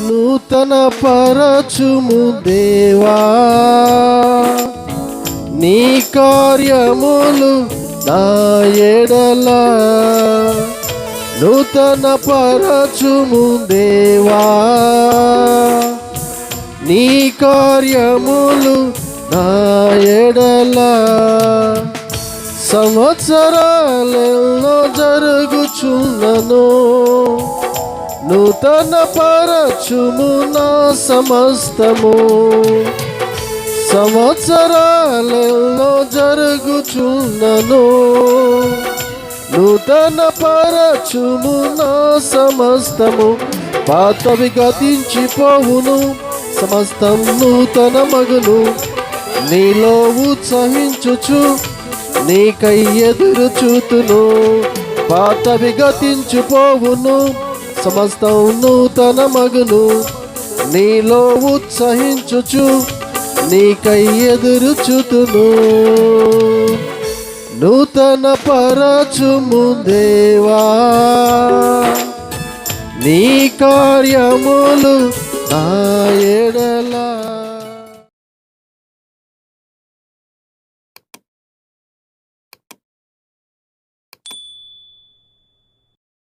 నూతన పరచుము దేవా. నీ కార్యములు నా ఎడల. నూతన పరచుము దేవా. నీ కార్యములు నా ఎడల. సంవత్సరాలెన్నో జరుగుచున్నను. నూతన పరచుము నా సమస్తము. సంవత్సరాలలో జరుగుచున్నను. నూతన పరచుము నా సమస్తము. పాతవి గతించిపోవును సమస్తం నూతన మగును నీలో ఉత్సహించుచు నీకై ఎదురు చూతును పాతవి గతించిపోవును సమస్తం నూతన మగును నీలో ఉత్సహించుచు నీకై ఎదురు చూతును నూతన పరచుము దేవా. నీ కార్యములు నా ఎడలా